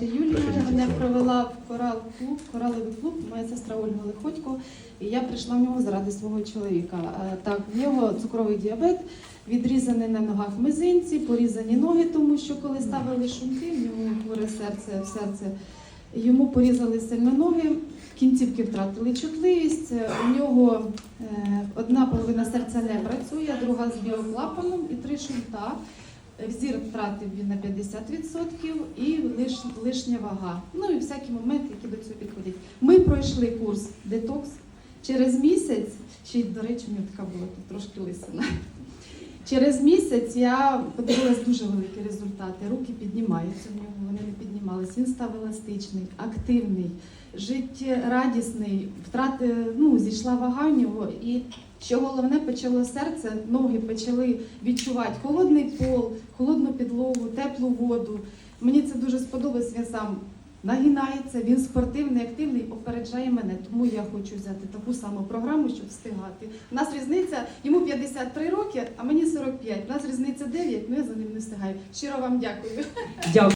Юлія мене провела в корал клуб, кораловий клуб, моя сестра Ольга Лиходько, і я прийшла в нього заради свого чоловіка. Е, Так, в нього цукровий діабет, відрізаний на ногах мизинці, порізані ноги, тому що коли ставили шунти, в нього хворе серце, в серце. Йому порізали сильно ноги, кінцівки втратили чутливість. е, У нього е, одна половина серця не працює, друга з біоклапаном і три шунта. Взір втратив він на 50% і лиш, лишня вага. Ну і всякі моменти, які до цього підходять. Ми пройшли курс детокс. Через місяць, ще й, до речі, у нього така була тут трошки лисина. Через місяць я подивилась дуже великі результати. Руки піднімаються в нього, піднімались. Він став еластичний, активний, життєрадісний, втрати, ну, зійшла вага в нього. І що головне, почало серце, ноги почали відчувати холодний пол, холодну підлогу, теплу воду. Мені це дуже сподобалось. Він сам нагинається, він спортивний, активний, опереджає мене. Тому я хочу взяти таку саму програму, щоб встигати. У нас різниця, йому 53 роки, а мені 45. У нас різниця 9, ну я за ним не встигаю. Щиро вам дякую. Дякую.